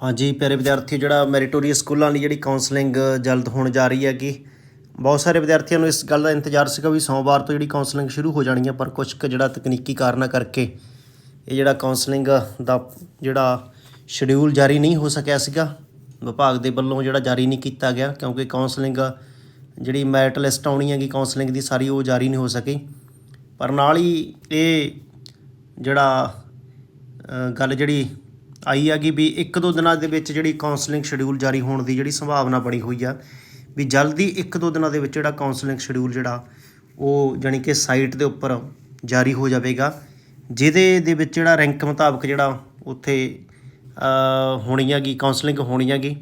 ਹਾਂਜੀ, ਪਿਆਰੇ ਵਿਦਿਆਰਥੀ ਜਿਹੜਾ ਮੈਰੀਟੋਰੀਅਸ ਸਕੂਲਾਂ ਲਈ ਜਿਹੜੀ ਕਾਉਂਸਲਿੰਗ ਜਲਦ ਹੋਣ ਜਾ ਰਹੀ ਹੈਗੀ, ਬਹੁਤ ਸਾਰੇ ਵਿਦਿਆਰਥੀਆਂ ਨੂੰ ਇਸ ਗੱਲ ਦਾ ਇੰਤਜ਼ਾਰ ਸੀਗਾ ਵੀ ਸੋਮਵਾਰ ਤੋਂ ਜਿਹੜੀ ਕਾਉਂਸਲਿੰਗ ਸ਼ੁਰੂ ਹੋ ਜਾਣੀ ਹੈ, ਪਰ ਕੁਝ ਕੁ ਜਿਹੜਾ ਤਕਨੀਕੀ ਕਾਰਨਾਂ ਕਰਕੇ ਇਹ ਜਿਹੜਾ ਕਾਉਂਸਲਿੰਗ ਦਾ ਜਿਹੜਾ ਸ਼ਡਿਊਲ ਜਾਰੀ ਨਹੀਂ ਹੋ ਸਕਿਆ ਸੀਗਾ, ਵਿਭਾਗ ਦੇ ਵੱਲੋਂ ਜਿਹੜਾ ਜਾਰੀ ਨਹੀਂ ਕੀਤਾ ਗਿਆ, ਕਿਉਂਕਿ ਕਾਉਂਸਲਿੰਗ ਜਿਹੜੀ ਮੈਰਿਟ ਲਿਸਟ ਆਉਣੀ ਹੈਗੀ ਕਾਉਂਸਲਿੰਗ ਦੀ ਸਾਰੀ ਉਹ ਜਾਰੀ ਨਹੀਂ ਹੋ ਸਕੀ। ਪਰ ਨਾਲ ਹੀ ਇਹ ਜਿਹੜਾ ਗੱਲ ਜਿਹੜੀ ਆਈ ਆ ਹੈਗੀ ਵੀ ਇੱਕ ਦੋ ਦਿਨਾਂ ਦੇ ਵਿੱਚ ਜਿਹੜੀ ਕਾਉਂਸਲਿੰਗ ਸ਼ਡਿਊਲ ਜਾਰੀ ਹੋਣ ਦੀ ਜਿਹੜੀ ਸੰਭਾਵਨਾ ਬਣੀ ਹੋਈ ਆ, ਵੀ ਜਲਦੀ ਇੱਕ ਦੋ ਦਿਨਾਂ ਦੇ ਵਿੱਚ ਜਿਹੜਾ ਕਾਉਂਸਲਿੰਗ ਸ਼ਡਿਊਲ ਜਿਹੜਾ, ਉਹ ਜਾਣੀ ਕਿ ਸਾਈਟ ਦੇ ਉੱਪਰ ਜਾਰੀ ਹੋ ਜਾਵੇਗਾ। ਜਿਹਦੇ ਦੇ ਵਿੱਚ ਜਿਹੜਾ ਰੈਂਕ ਮੁਤਾਬਕ ਜਿਹੜਾ ਉੱਥੇ ਹੋਣੀ ਹੈਗੀ ਕਾਉਂਸਲਿੰਗ ਹੋਣੀ ਹੈਗੀ,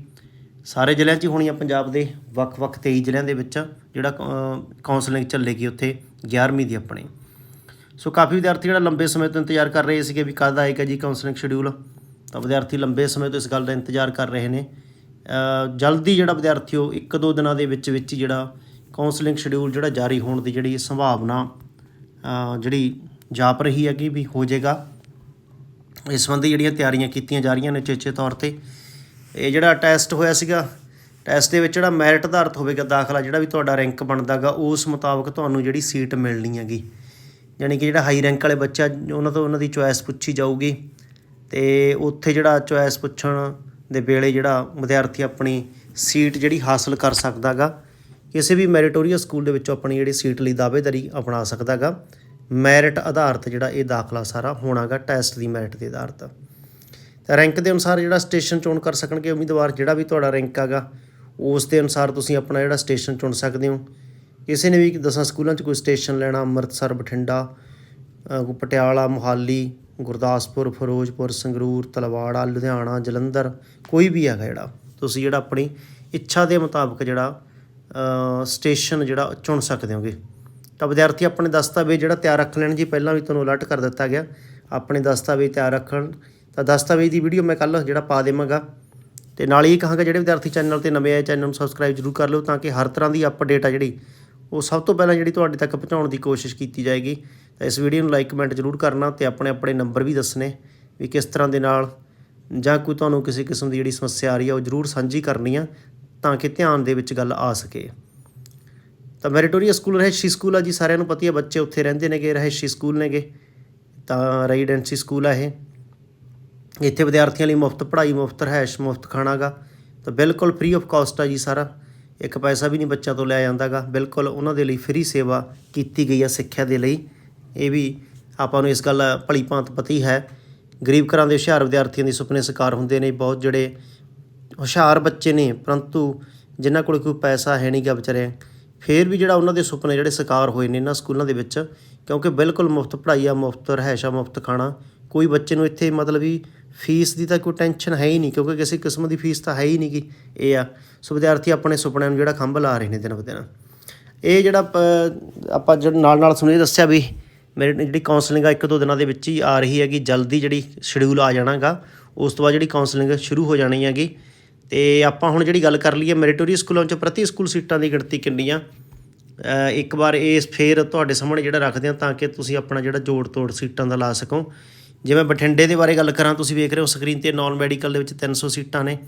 ਸਾਰੇ ਜ਼ਿਲ੍ਹਿਆਂ 'ਚ ਹੀ ਹੋਣੀ ਆ, ਪੰਜਾਬ ਦੇ ਵੱਖ-ਵੱਖ 23 ਜ਼ਿਲ੍ਹਿਆਂ ਦੇ ਵਿੱਚ ਜਿਹੜਾ ਕਾਉਂਸਲਿੰਗ ਚੱਲੇਗੀ ਉੱਥੇ 11ਵੀਂ ਦੀ ਆਪਣੇ। ਸੋ ਕਾਫੀ ਵਿਦਿਆਰਥੀ ਜਿਹੜਾ ਲੰਬੇ ਸਮੇਂ ਤੋਂ ਇੰਤਜ਼ਾਰ ਕਰ ਰਹੇ ਸੀਗੇ ਵੀ ਕਦ ਆਏਗਾ ਜੀ ਕਾਉਂਸਲਿੰਗ ਸ਼ਡਿਊਲ ਤਾਂ ਵਿਦਿਆਰਥੀ ਲੰਬੇ ਸਮੇਂ ਤੋਂ ਇਸ ਗੱਲ ਦਾ ਇੰਤਜ਼ਾਰ ਕਰ ਰਹੇ ਨੇ। ਜਲਦੀ ਜਿਹੜਾ ਵਿਦਿਆਰਥੀ ਉਹ ਇੱਕ ਦੋ ਦਿਨਾਂ ਦੇ ਵਿੱਚ ਵਿੱਚ ਜਿਹੜਾ ਕਾਉਂਸਲਿੰਗ ਸ਼ਡਿਊਲ ਜਿਹੜਾ ਜਾਰੀ ਹੋਣ ਦੀ ਜਿਹੜੀ ਸੰਭਾਵਨਾ ਜਿਹੜੀ ਜਾਪ ਰਹੀ ਹੈਗੀ ਵੀ ਹੋ ਜਾਏਗਾ। ਇਸ ਸੰਬੰਧੀ ਜਿਹੜੀਆਂ ਤਿਆਰੀਆਂ ਕੀਤੀਆਂ ਜਾ ਰਹੀਆਂ ਨੇ ਚੇਚੇ ਤੌਰ ਤੇ। ਇਹ ਜਿਹੜਾ ਟੈਸਟ ਹੋਇਆ ਸੀਗਾ, ਟੈਸਟ ਦੇ ਵਿੱਚ ਜਿਹੜਾ ਮੈਰਿਟ ਆਧਾਰਤ ਹੋਵੇਗਾ ਦਾਖਲਾ ਜਿਹੜਾ ਵੀ ਤੁਹਾਡਾ ਰੈਂਕ ਬਣਦਾਗਾ ਉਸ ਮੁਤਾਬਕ ਤੁਹਾਨੂੰ ਜਿਹੜੀ ਸੀਟ ਮਿਲਣੀ ਹੈਗੀ। ਯਾਨੀ ਕਿ ਜਿਹੜਾ ਹਾਈ ਰੈਂਕ ਵਾਲੇ ਬੱਚਾ, ਉਹਨਾਂ ਤੋਂ ਉਹਨਾਂ ਦੀ ਚੁਆਇਸ ਪੁੱਛੀ ਜਾਊਗੀ। ਅਤੇ ਉੱਥੇ ਜਿਹੜਾ ਚੋਇਸ ਪੁੱਛਣ ਦੇ ਵੇਲੇ ਜਿਹੜਾ ਵਿਦਿਆਰਥੀ ਆਪਣੀ ਸੀਟ ਜਿਹੜੀ ਹਾਸਲ ਕਰ ਸਕਦਾ ਗਾ ਕਿਸੇ ਵੀ ਮੈਰੀਟੋਰੀਅਸ ਸਕੂਲ ਦੇ ਵਿੱਚੋਂ ਆਪਣੀ ਜਿਹੜੀ ਸੀਟ ਲਈ ਦਾਅਵੇਦਾਰੀ ਅਪਣਾ ਸਕਦਾ ਗਾ ਮੈਰਿਟ ਆਧਾਰਿਤ ਜਿਹੜਾ ਇਹ ਦਾਖਲਾ ਸਾਰਾ ਹੋਣਾਗਾ ਟੈਸਟ ਦੀ ਮੈਰਿਟ ਦੇ ਆਧਾਰਿਤ। ਤਾਂ ਰੈਂਕ ਦੇ ਅਨੁਸਾਰ ਜਿਹੜਾ ਸਟੇਸ਼ਨ ਚੋਣ ਕਰ ਸਕਣਗੇ ਉਮੀਦਵਾਰ ਜਿਹੜਾ ਵੀ ਤੁਹਾਡਾ ਰੈਂਕ ਹੈਗਾ ਉਸ ਦੇ ਅਨੁਸਾਰ ਤੁਸੀਂ ਆਪਣਾ ਜਿਹੜਾ ਸਟੇਸ਼ਨ ਚੁਣ ਸਕਦੇ ਹੋ। ਕਿਸੇ ਨੇ ਵੀ ਦਸਾਂ ਸਕੂਲਾਂ 'ਚ ਕੋਈ ਸਟੇਸ਼ਨ ਲੈਣਾ, ਅੰਮ੍ਰਿਤਸਰ, ਬਠਿੰਡਾ ਪਟਿਆਲਾ, ਮੋਹਾਲੀ ਗੁਰਦਾਸਪੁਰ, ਫਿਰੋਜ਼ਪੁਰ, ਸੰਗਰੂਰ, ਤਲਵਾੜਾ, ਲੁਧਿਆਣਾ, ਜਲੰਧਰ, ਕੋਈ ਵੀ ਹੈਗਾ ਜਿਹੜਾ, ਤੁਸੀਂ ਜਿਹੜਾ ਆਪਣੀ ਇੱਛਾ ਦੇ ਮੁਤਾਬਕ ਜਿਹੜਾ ਸਟੇਸ਼ਨ ਜਿਹੜਾ ਚੁਣ ਸਕਦੇ ਹੋਗੇ। ਤਾਂ ਵਿਦਿਆਰਥੀ ਆਪਣੇ ਦਸਤਾਵੇਜ਼ ਜਿਹੜਾ ਤਿਆਰ ਰੱਖ ਲੈਣ ਜੀ, ਪਹਿਲਾਂ ਵੀ ਤੁਹਾਨੂੰ ਅਲਰਟ ਕਰ ਦਿੱਤਾ ਗਿਆ। ਆਪਣੇ ਦਸਤਾਵੇਜ਼ ਤਿਆਰ ਰੱਖਣ। ਤਾਂ ਦਸਤਾਵੇਜ਼ ਦੀ ਵੀਡੀਓ ਮੈਂ ਕੱਲ ਜਿਹੜਾ ਪਾ ਦੇਵਾਂਗਾ। ਤੇ ਨਾਲ ਹੀ ਇਹ ਕਹਾਂਗਾ, ਜਿਹੜੇ ਵਿਦਿਆਰਥੀ ਚੈਨਲ ਤੇ ਨਵੇਂ ਆਏ ਚੈਨਲ ਨੂੰ ਸਬਸਕ੍ਰਾਈਬ ਜ਼ਰੂਰ ਕਰ ਲਿਓ, ਤਾਂ ਕਿ ਹਰ ਤਰ੍ਹਾਂ ਦੀ ਅਪਡੇਟ ਆ ਜਿਹੜੀ ਉਹ ਸਭ ਤੋਂ ਪਹਿਲਾਂ ਜਿਹੜੀ ਤੁਹਾਡੇ ਤੱਕ ਪਹੁੰਚਾਉਣ ਦੀ ਕੋਸ਼ਿਸ਼ ਕੀਤੀ ਜਾਏਗੀ, ਤਾਂ ਇਸ ਵੀਡੀਓ ਨੂੰ ਲਾਈਕ ਕਮੈਂਟ ਜ਼ਰੂਰ ਕਰਨਾ ਤੇ ਆਪਣੇ ਆਪਣੇ ਨੰਬਰ ਵੀ ਦੱਸਣੇ ਵੀ ਕਿਸ ਤਰ੍ਹਾਂ ਦੇ ਨਾਲ ਜਾਂ ਕੋਈ ਤੁਹਾਨੂੰ ਕਿਸੇ ਕਿਸਮ ਦੀ ਜਿਹੜੀ ਸਮੱਸਿਆ ਆ ਰਹੀ ਆ, ਉਹ ਜ਼ਰੂਰ ਸਾਂਝੀ ਕਰਨੀ ਆ ਤਾਂ ਕਿ ਧਿਆਨ ਦੇ ਵਿੱਚ ਗੱਲ ਆ ਸਕੇ। ਤਾਂ ਮੈਰੀਟੋਰੀਆ ਸਕੂਲ ਰਹਿਸ਼ੀ ਸਕੂਲ ਆ ਜੀ, ਸਾਰਿਆਂ ਨੂੰ ਪਤਾ ਆ, ਬੱਚੇ ਉੱਥੇ ਰਹਿੰਦੇ ਨੇਗੇ ਰਹਿਸ਼ੀ ਸਕੂਲ ਨੇਗੇ। ਤਾਂ ਰੈਜ਼ੀਡੈਂਸੀ ਸਕੂਲ ਆ ਇਹ। ਇੱਥੇ ਵਿਦਿਆਰਥੀਆਂ ਲਈ ਮੁਫਤ ਪੜ੍ਹਾਈ, ਮੁਫਤ ਰਹਿਸ਼ ਮੁਫਤ ਖਾਣਾਗਾ। ਤਾਂ ਬਿਲਕੁਲ ਫ੍ਰੀ ਆਫ ਕਾਸਟ ਆ ਜੀ ਸਾਰਾ। ਇੱਕ ਪੈਸਾ ਵੀ ਨਹੀਂ ਬੱਚਾ ਤੋਂ ਲਿਆ ਜਾਂਦਾਗਾ। ਬਿਲਕੁਲ ਉਹਨਾਂ ਦੇ ਲਈ ਫ੍ਰੀ ਸੇਵਾ ਕੀਤੀ ਗਈ ਹੈ ਸਿੱਖਿਆ ਦੇ ਲਈ। ਇਹ ਵੀ ਆਪਾਂ ਨੂੰ ਇਸ ਗੱਲ ਭਲੀ ਭਾਂਤ ਪਤੀ ਹੈ ਗਰੀਬ ਘਰਾਂ ਦੇ ਹੁਸ਼ਿਆਰ ਵਿਦਿਆਰਥੀਆਂ ਦੇ ਸੁਪਨੇ ਸਾਕਾਰ ਹੁੰਦੇ ਨੇ। ਬਹੁਤ ਜਿਹੜੇ ਹੁਸ਼ਿਆਰ ਬੱਚੇ ਨੇ, ਪਰੰਤੂ ਜਿਨ੍ਹਾਂ ਕੋਲ ਕੋਈ ਪੈਸਾ ਹੈ ਨਹੀਂ ਨਹੀਂਗਾ ਵਿਚਾਰੇ, ਫੇਰ ਵੀ ਜਿਹੜਾ ਉਹਨਾਂ ਦੇ ਸੁਪਨੇ ਜਿਹੜੇ ਸਾਕਾਰ ਹੋਏ ਨੇ ਇਹਨਾਂ ਸਕੂਲਾਂ ਦੇ ਵਿੱਚ, ਕਿਉਂਕਿ ਬਿਲਕੁਲ ਮੁਫਤ ਪੜ੍ਹਾਈ ਆ, ਮੁਫਤ ਰਹਿਸ਼ਾ, ਮੁਫਤ ਖਾਣਾ, ਕੋਈ ਬੱਚੇ ਨੂੰ ਇੱਥੇ ਮਤਲਬ ਵੀ ਫੀਸ ਦੀ ਤਾਂ ਕੋਈ ਟੈਨਸ਼ਨ ਹੈ ਹੀ ਨਹੀਂ, ਕਿਉਂਕਿ ਕਿਸੇ ਕਿਸਮ ਦੀ ਫੀਸ ਤਾਂ ਹੈ ਹੀ ਨਹੀਂ ਗੀ। ਇਹ ਆ, ਸੋ ਵਿਦਿਆਰਥੀ ਆਪਣੇ ਸੁਪਨਿਆਂ ਨੂੰ ਜਿਹੜਾ ਖੰਭ ਲਾ ਰਹੇ ਨੇ ਦਿਨ ਬ ਦਿਨ। ਇਹ ਜਿਹੜਾ ਆਪਾਂ ਜਿਹੜਾ ਨਾਲ ਨਾਲ ਸੁਣੀ ਦੱਸਿਆ ਵੀ ਮੇਰੇ ਜਿਹੜੀ ਕਾਉਂਸਲਿੰਗ ਆ, ਇੱਕ ਦੋ ਦਿਨਾਂ ਦੇ ਵਿੱਚ ਹੀ ਆ ਰਹੀ ਹੈਗੀ, ਜਲਦੀ ਜਿਹੜੀ ਸ਼ਡਿਊਲ ਆ ਜਾਣਾਗਾ, ਉਸ ਤੋਂ ਬਾਅਦ ਜਿਹੜੀ ਕਾਉਂਸਲਿੰਗ ਸ਼ੁਰੂ ਹੋ ਜਾਣੀ ਹੈਗੀ। ਤੇ ਆਪਾਂ ਹੁਣ ਜਿਹੜੀ ਗੱਲ ਕਰ ਲਈਏ ਮੈਰੀਟੋਰੀ ਸਕੂਲਾਂ 'ਚ ਪ੍ਰਤੀ ਸਕੂਲ ਸੀਟਾਂ ਦੀ ਗਿਣਤੀ ਕਿੰਨੀ ਆ ਇੱਕ ਵਾਰ ਇਹ ਫੇਰ ਤੁਹਾਡੇ ਸਾਹਮਣੇ ਜਿਹੜਾ ਰੱਖਦੇ ਹਾਂ, ਤਾਂ ਕਿ ਤੁਸੀਂ ਆਪਣਾ ਜਿਹੜਾ ਜੋੜ ਤੋੜ ਸੀਟਾਂ ਦਾ ਲਾ ਸਕੋ। ਜਿਵੇਂ ਬਠਿੰਡੇ ਦੇ ਬਾਰੇ ਗੱਲ ਕਰਾਂ, ਤੁਸੀਂ ਵੇਖ ਰਹੇ ਹੋ ਸਕਰੀਨ ਤੇ ਨਾਨ ਮੈਡੀਕਲ ਦੇ ਵਿੱਚ 300 ਸੀਟਾਂ ਨੇ।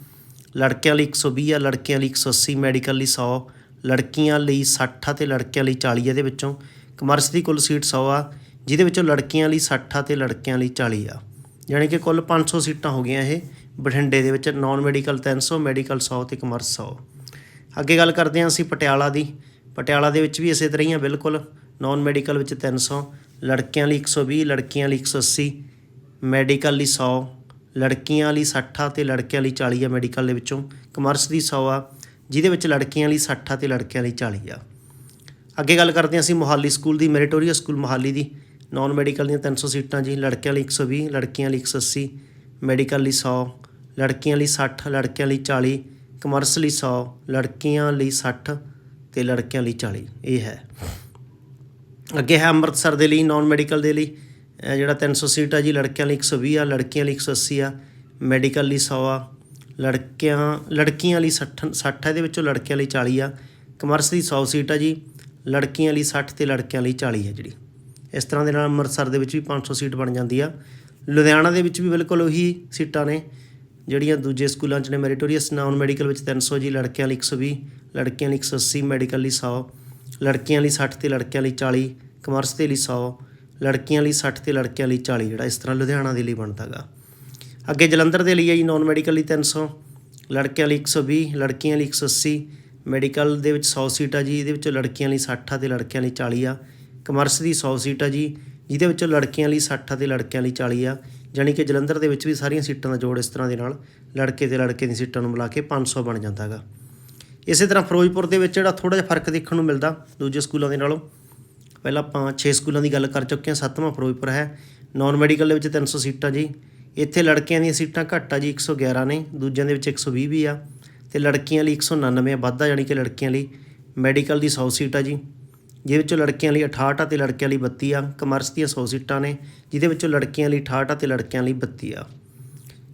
ਲੜਕਿਆਂ ਲਈ 120 ਆ, ਲੜਕੀਆਂ ਲਈ 180 ਮੈਡੀਕਲ ਲਈ 100 ਲੜਕੀਆਂ ਲਈ 60 ਆ ਤੇ ਲੜਕਿਆਂ ਲਈ 40 ਇਹਦੇ ਵਿੱਚੋਂ। ਕਮਰਸ ਦੀ ਕੁੱਲ ਸੀਟ 100 ਆ, ਜਿਹਦੇ ਵਿੱਚੋਂ ਲੜਕੀਆਂ ਲਈ 60 ਆ ਤੇ ਲੜਕਿਆਂ ਲਈ 40 ਆ। ਯਾਨੀ ਕਿ ਕੁੱਲ 500 ਸੀਟਾਂ ਹੋ ਗਈਆਂ ਇਹ ਬਠਿੰਡੇ ਦੇ ਵਿੱਚ ਨਾਨ ਮੈਡੀਕਲ 300 ਮੈਡੀਕਲ 100 ਤੇ ਕਮਰਸ 100 ਅੱਗੇ ਗੱਲ ਕਰਦੇ ਹਾਂ ਅਸੀਂ ਪਟਿਆਲਾ ਦੀ। ਪਟਿਆਲਾ ਦੇ ਵਿੱਚ ਵੀ ਇਸੇ ਤਰ੍ਹਾਂ ਹੀ ਆ, ਬਿਲਕੁਲ। ਨਾਨ ਮੈਡੀਕਲ ਵਿੱਚ 300 ਲੜਕਿਆਂ ਲਈ 120 ਲੜਕੀਆਂ ਲਈ 180 ਮੈਡੀਕਲ ਲਈ ਸੌ, ਲੜਕੀਆਂ ਲਈ 60 ਅਤੇ ਲੜਕਿਆਂ ਲਈ 40 ਆ ਮੈਡੀਕਲ ਦੇ ਵਿੱਚੋਂ। ਕਮਰਸ ਦੀ 100 ਆ, ਜਿਹਦੇ ਵਿੱਚ ਲੜਕੀਆਂ ਲਈ 60 ਅਤੇ ਲੜਕਿਆਂ ਲਈ 40 ਆ। ਅੱਗੇ ਗੱਲ ਕਰਦੇ ਹਾਂ ਅਸੀਂ ਮੋਹਾਲੀ ਸਕੂਲ ਦੀ ਮੈਰੀਟੋਰੀਅਸ ਸਕੂਲ ਮੋਹਾਲੀ ਦੀ। ਨਾਨ ਮੈਡੀਕਲ ਦੀਆਂ 300 ਸੀਟਾਂ ਜੀ, ਲੜਕਿਆਂ ਲਈ 120 ਲੜਕੀਆਂ ਲਈ 180 ਮੈਡੀਕਲ ਲਈ 100 ਲੜਕੀਆਂ ਲਈ 60 ਲੜਕਿਆਂ ਲਈ 40 ਕਮਰਸ ਲਈ 100 ਲੜਕੀਆਂ ਲਈ 60 ਤੇ ਲੜਕਿਆਂ ਲਈ 40 ਇਹ ਹੈ। ਅੱਗੇ ਹੈ ਅੰਮ੍ਰਿਤਸਰ ਦੇ ਲਈ ਨਾਨ ਮੈਡੀਕਲ ਦੇ ਲਈ। ਅਹ ਜਿਹੜਾ 300 ਸੀਟ ਆ ਜੀ, ਲੜਕਿਆਂ ਲਈ 120 ਆ, ਲੜਕੀਆਂ ਲਈ 180 ਆ, ਮੈਡੀਕਲ ਲਈ 100 ਆ, ਲੜਕਿਆਂ, ਲੜਕੀਆਂ ਲਈ 60 60 ਇਹਦੇ ਵਿੱਚੋਂ ਲੜਕਿਆਂ ਲਈ 40 ਆ, ਕਮਰਸ ਦੀ 100 ਸੀਟ ਆ ਜੀ, ਲੜਕੀਆਂ ਲਈ 60 ਤੇ ਲੜਕਿਆਂ ਲਈ 40 ਆ ਜਿਹੜੀ। ਇਸ ਤਰ੍ਹਾਂ ਦੇ ਨਾਲ ਅੰਮ੍ਰਿਤਸਰ ਦੇ ਵਿੱਚ ਵੀ 500 ਸੀਟ ਬਣ ਜਾਂਦੀ ਆ। ਲੁਧਿਆਣਾ ਦੇ ਵਿੱਚ ਵੀ ਬਿਲਕੁਲ ਉਹੀ ਸੀਟਾਂ ਨੇ, ਜਿਹੜੀਆਂ ਦੂਜੇ ਸਕੂਲਾਂ 'ਚ ਨੇ ਮੈਰੀਟੋਰੀਅਸ, ਨਾਨ ਮੈਡੀਕਲ ਵਿੱਚ 300 ਜੀ, ਲੜਕਿਆਂ ਲਈ 120 ਲੜਕੀਆਂ ਲਈ 180 ਮੈਡੀਕਲ ਲਈ 100 ਲੜਕੀਆਂ ਲਈ 60 ਤੇ ਲੜਕਿਆਂ ਲਈ 40 ਕਮਰਸ ਦੇ ਲਈ 100 ਲੜਕੀਆਂ ਲਈ 60 ਤੇ ਲੜਕਿਆਂ ਲਈ 40 ਜਿਹੜਾ ਇਸ ਤਰ੍ਹਾਂ ਲੁਧਿਆਣਾ ਦੇ ਲਈ ਬਣਦਾਗਾ ਅੱਗੇ ਜਲੰਧਰ ਦੇ ਲਈ ਹੈ ਜੀ ਨਾਨ ਮੈਡੀਕਲ ਲਈ 300 ਲੜਕਿਆਂ ਲਈ 120 ਲੜਕੀਆਂ ਲਈ 180 ਮੈਡੀਕਲ ਦੇ ਵਿੱਚ 100 ਸੀਟ ਆ ਜੀ, ਇਹਦੇ ਵਿੱਚੋਂ ਲੜਕੀਆਂ ਲਈ 60 ਆ ਤੇ ਲੜਕਿਆਂ ਲਈ 40 ਆ। ਕਮਰਸ ਦੀ 100 ਸੀਟ ਆ ਜੀ, ਜਿਹਦੇ ਵਿੱਚੋਂ ਲੜਕੀਆਂ ਲਈ 60 ਆ ਤੇ ਲੜਕਿਆਂ ਲਈ 40 ਆ। ਜਾਣੀ ਕਿ ਜਲੰਧਰ ਦੇ ਵਿੱਚ ਵੀ ਸਾਰੀਆਂ ਸੀਟਾਂ ਦਾ ਜੋੜ ਇਸ ਤਰ੍ਹਾਂ ਦੇ ਨਾਲ ਲੜਕੇ ਤੇ ਲੜਕੇ ਦੀਆਂ ਸੀਟਾਂ ਨੂੰ ਮਿਲਾ ਕੇ 500 ਬਣ ਜਾਂਦਾ ਗਾ। ਇਸੇ ਤਰ੍ਹਾਂ ਫਿਰੋਜ਼ਪੁਰ ਦੇ ਵਿੱਚ ਜਿਹੜਾ ਥੋੜਾ ਜਿਹਾ ਫ਼ਰਕ ਦੇਖਣ ਨੂੰ ਮਿਲਦਾ, ਦੂਜੇ ਸਕੂਲਾਂ ਦੇ ਨਾਲੋਂ ਪਹਿਲਾਂ ਆਪਾਂ 6 ਸਕੂਲਾਂ ਦੀ ਗੱਲ ਕਰ ਚੁੱਕੇ ਹਾਂ, ਸੱਤਵਾਂ ਫਿਰੋਜ਼ਪੁਰ ਹੈ ਨਾਨ ਮੈਡੀਕਲ ਦੇ ਵਿੱਚ 300 ਸੀਟਾਂ ਜੀ। ਇੱਥੇ ਲੜਕਿਆਂ ਦੀਆਂ ਸੀਟਾਂ ਘੱਟ ਆ ਜੀ 111 ਨੇ, ਦੂਜਿਆਂ ਦੇ ਵਿੱਚ 120 ਵੀ ਆ। ਤੇ ਲੜਕੀਆਂ ਲਈ 199 ਆ, ਵਾਧਾ ਜਾਣੀ ਕਿ ਲੜਕੀਆਂ ਲਈ ਮੈਡੀਕਲ ਦੀ 100 ਸੀਟ ਆ ਜੀ। ਜਿਹਦੇ ਵਿੱਚੋਂ ਲੜਕੀਆਂ ਲਈ 68 ਆ ਤੇ ਲੜਕਿਆਂ ਲਈ 32 ਆ। ਕਮਰਸ ਦੀਆਂ 100 ਸੀਟਾਂ ਨੇ, ਜਿਹਦੇ ਵਿੱਚੋਂ ਲੜਕੀਆਂ ਲਈ 68 ਆ ਤੇ ਲੜਕਿਆਂ ਲਈ 32 ਆ।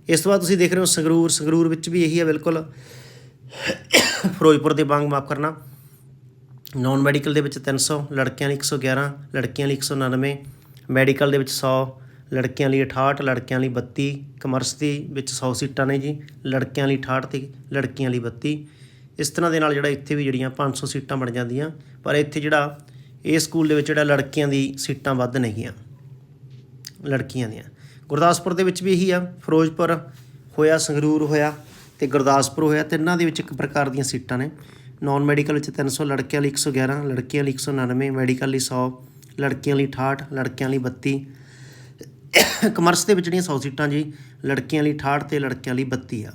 ਇਸ ਤੋਂ ਬਾਅਦ ਤੁਸੀਂ ਦੇਖ ਰਹੇ ਹੋ ਸੰਗਰੂਰ। ਸੰਗਰੂਰ ਵਿੱਚ ਵੀ ਇਹੀ ਆ ਬਿਲਕੁਲ। ਫਿਰੋਜ਼ਪੁਰ ਦੇ ਵਾਂਗ ਮਾਫ ਕਰਨਾ। ਨਾਨ ਮੈਡੀਕਲ ਦੇ ਵਿੱਚ 300 ਲੜਕਿਆਂ ਲਈ 111 ਲੜਕੀਆਂ ਲਈ 199 ਮੈਡੀਕਲ ਦੇ ਵਿੱਚ 100 ਲੜਕੀਆਂ ਲਈ 68 ਲੜਕਿਆਂ ਲਈ 32 ਕਮਰਸ ਦੀ ਵਿੱਚ 100 ਸੀਟਾਂ ਨੇ ਜੀ, ਲੜਕਿਆਂ ਲਈ 68 ਤੇ ਲੜਕੀਆਂ ਲਈ 32 ਇਸ ਤਰ੍ਹਾਂ ਦੇ ਨਾਲ ਜਿਹੜਾ ਇੱਥੇ ਵੀ ਜਿਹੜੀਆਂ 500 ਸੀਟਾਂ ਬਣ ਜਾਂਦੀਆਂ, ਪਰ ਇੱਥੇ ਜਿਹੜਾ ਇਹ ਸਕੂਲ ਦੇ ਵਿੱਚ ਜਿਹੜਾ ਲੜਕੀਆਂ ਦੀ ਸੀਟਾਂ ਵੱਧ ਨੇਗੀਆਂ, ਲੜਕੀਆਂ ਦੀਆਂ। ਗੁਰਦਾਸਪੁਰ ਦੇ ਵਿੱਚ ਵੀ ਇਹੀ ਆ, ਫਿਰੋਜ਼ਪੁਰ ਹੋਇਆ, ਸੰਗਰੂਰ ਹੋਇਆ ਤੇ ਗੁਰਦਾਸਪੁਰ ਹੋਇਆ, ਤਿੰਨਾਂ ਦੇ ਵਿੱਚ ਇੱਕ ਪ੍ਰਕਾਰ ਦੀਆਂ ਸੀਟਾਂ ਨੇ। ਨਾਨ ਮੈਡੀਕਲ ਵਿੱਚ 300 ਲੜਕਿਆਂ ਲਈ 111 ਲੜਕੀਆਂ ਲਈ 199 ਮੈਡੀਕਲ ਲਈ 100 ਲੜਕੀਆਂ ਲਈ 68 ਲੜਕਿਆਂ ਲਈ 32 ਕਮਰਸ ਦੇ ਵਿੱਚ ਜਿਹੜੀਆਂ 100 ਸੀਟਾਂ ਜੀ, ਲੜਕੀਆਂ ਲਈ 68 ਤੇ ਲੜਕਿਆਂ ਲਈ 32 ਆ।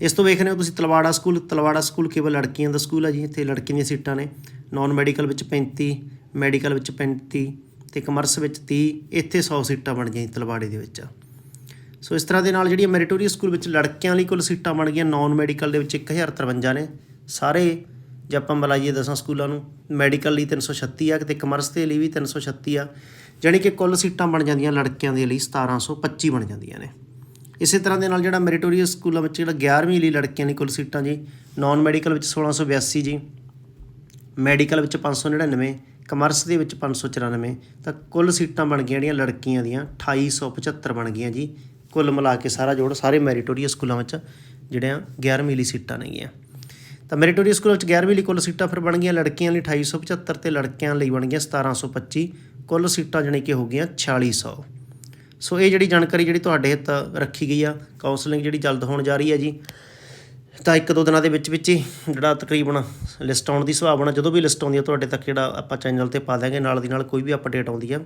ਇਸ ਤੋਂ ਵੇਖ ਰਹੇ ਹੋ ਤੁਸੀਂ ਤਲਵਾੜਾ ਸਕੂਲ ਤਲਵਾੜਾ ਸਕੂਲ ਕੇਵਲ ਲੜਕੀਆਂ ਦਾ ਸਕੂਲ ਹੈ ਜੀ, ਇੱਥੇ ਲੜਕੀਆਂ ਦੀਆਂ ਸੀਟਾਂ ਨੇ। ਨਾਨ ਮੈਡੀਕਲ ਵਿੱਚ 35 ਮੈਡੀਕਲ ਵਿੱਚ 35 ਤੇ ਕਮਰਸ ਵਿੱਚ 30 ਇੱਥੇ 100 ਸੀਟਾਂ ਬਣ ਗਈਆਂ ਜੀ ਤਲਵਾੜੇ ਦੇ ਵਿੱਚ। ਸੋ ਇਸ ਤਰ੍ਹਾਂ ਦੇ ਨਾਲ ਜਿਹੜੀਆਂ ਮੈਰੀਟੋਰੀਅਸ ਸਕੂਲ ਵਿੱਚ ਲੜਕਿਆਂ ਲਈ ਕੁੱਲ ਸੀਟਾਂ ਬਣ ਗਈਆਂ ਨਾਨ ਮੈਡੀਕਲ ਦੇ ਵਿੱਚ 1053 ਨੇ। ਸਾਰੇ, ਜੇ ਆਪਾਂ ਮਿਲਾਈਏ ਦਸਾਂ ਸਕੂਲਾਂ ਨੂੰ ਮੈਡੀਕਲ ਲਈ 336 ਆ ਤੇ ਕਮਰਸ ਦੇ ਲਈ ਵੀ 336 ਆ। ਜਾਣੀ ਕਿ ਕੁੱਲ ਸੀਟਾਂ ਬਣ ਜਾਂਦੀਆਂ ਲੜਕਿਆਂ ਦੇ ਲਈ 1725 ਬਣ ਜਾਂਦੀਆਂ ਨੇ। ਇਸੇ ਤਰ੍ਹਾਂ ਦੇ ਨਾਲ ਜਿਹੜਾ ਮੈਰੀਟੋਰੀਅਸ ਸਕੂਲਾਂ ਵਿੱਚ ਜਿਹੜਾ 11ਵੀਂ ਲਈ ਲੜਕੀਆਂ ਲਈ ਕੁੱਲ ਸੀਟਾਂ ਜੀ ਨਾਨ ਮੈਡੀਕਲ ਵਿੱਚ 1682 ਜੀ ਮੈਡੀਕਲ ਵਿੱਚ 599 ਕਮਰਸ ਦੇ ਵਿੱਚ 594 ਤਾਂ ਕੁੱਲ ਸੀਟਾਂ ਬਣ ਗਈਆਂ ਜਿਹੜੀਆਂ ਲੜਕੀਆਂ ਦੀਆਂ 2875 ਬਣ ਗਈਆਂ ਜੀ। ਕੁੱਲ ਮਿਲਾ ਕੇ ਸਾਰਾ ਜੋੜ ਸਾਰੇ ਮੈਰੀਟੋਰੀਅਸ ਸਕੂਲਾਂ ਵਿੱਚ ਜਿਹੜਿਆਂ 11ਵੀਂ ਲਈ ਸੀਟਾਂ ਨੇਗੀਆਂ। ਤਾਂ ਮੈਰੀਟੋਰੀਅਸ ਸਕੂਲ ਵਿੱਚ 11ਵੀਂ ਲਈ ਕੁੱਲ ਸੀਟਾਂ ਫਿਰ ਬਣ ਗਈਆਂ, ਲੜਕੀਆਂ ਲਈ 2875 ਤੇ ਲੜਕਿਆਂ ਲਈ ਬਣ ਗਈਆਂ 1725 ਕੁੱਲ ਸੀਟਾਂ ਜਾਣੀ ਕਿ ਹੋ ਗਈਆਂ 4600 ਸੋ। ਇਹ ਜਿਹੜੀ ਜਾਣਕਾਰੀ ਜਿਹੜੀ ਤੁਹਾਡੇ ਹਿੱਤ ਰੱਖੀ ਗਈ ਆ ਕਾਉਂਸਲਿੰਗ ਜਿਹੜੀ ਜਲਦ ਹੋਣ ਜਾ ਰਹੀ ਹੈ ਜੀ, ਤਾਂ ਇੱਕ ਦੋ ਦਿਨਾਂ ਦੇ ਵਿੱਚ ਵਿੱਚ ਹੀ ਜਿਹੜਾ ਤਕਰੀਬਨ ਲਿਸਟ ਆਉਣ ਦੀ ਸੰਭਾਵਨਾ, ਜਦੋਂ ਵੀ ਲਿਸਟ ਆਉਂਦੀ ਹੈ ਤੁਹਾਡੇ ਤੱਕ ਜਿਹੜਾ ਆਪਾਂ ਚੈਨਲ ਤੇ ਪਾ ਦਾਂਗੇ ਨਾਲ ਦੀ ਨਾਲ ਕੋਈ ਵੀ ਅਪਡੇਟ ਆਉਂਦੀ ਹੈ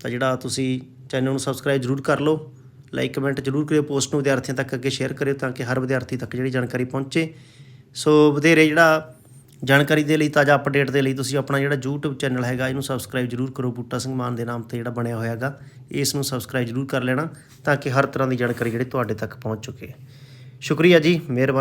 ਤਾਂ ਜਿਹੜਾ ਤੁਸੀਂ ਚੈਨਲ ਨੂੰ ਸਬਸਕ੍ਰਾਈਬ ਜ਼ਰੂਰ ਕਰ ਲਓ। ਲਾਈਕ ਕਮੈਂਟ ਜ਼ਰੂਰ ਕਰਿਓ ਪੋਸਟ ਨੂੰ ਵਿਦਿਆਰਥੀਆਂ ਤੱਕ ਅੱਗੇ ਸ਼ੇਅਰ ਕਰਿਓ ਤਾਂ ਕਿ ਹਰ ਵਿਦਿਆਰਥੀ ਤੱਕ ਜਿਹੜੀ ਜਾਣਕਾਰੀ ਪਹੁੰਚੇ। ਸੋ ਵਧੇਰੇ ਜਿਹੜਾ ਜਾਣਕਾਰੀ ਦੇ ਲਈ ਤਾਜ਼ਾ ਅਪਡੇਟ ਦੇ ਲਈ ਤੁਸੀਂ ਆਪਣਾ ਜਿਹੜਾ YouTube ਚੈਨਲ ਹੈਗਾ, ਇਹਨੂੰ ਸਬਸਕ੍ਰਾਈਬ ਜ਼ਰੂਰ ਕਰੋ। ਬੂਟਾ ਸਿੰਘ ਮਾਨ ਦੇ ਨਾਮ ਤੇ ਜਿਹੜਾ ਬਣਿਆ ਹੋਇਆ ਹੈਗਾ, ਇਸ ਨੂੰ ਸਬਸਕ੍ਰਾਈਬ ਜ਼ਰੂਰ ਕਰ ਲੈਣਾ ਤਾਂ ਕਿ ਹਰ ਤਰ੍ਹਾਂ ਦੀ ਜਾਣਕਾਰੀ ਜਿਹੜੀ ਤੁਹਾਡੇ ਤੱਕ ਪਹੁੰਚ ਚੁੱਕੇ। ਸ਼ੁਕਰੀਆ ਜੀ, ਮਿਹਰਬਾਨੀ।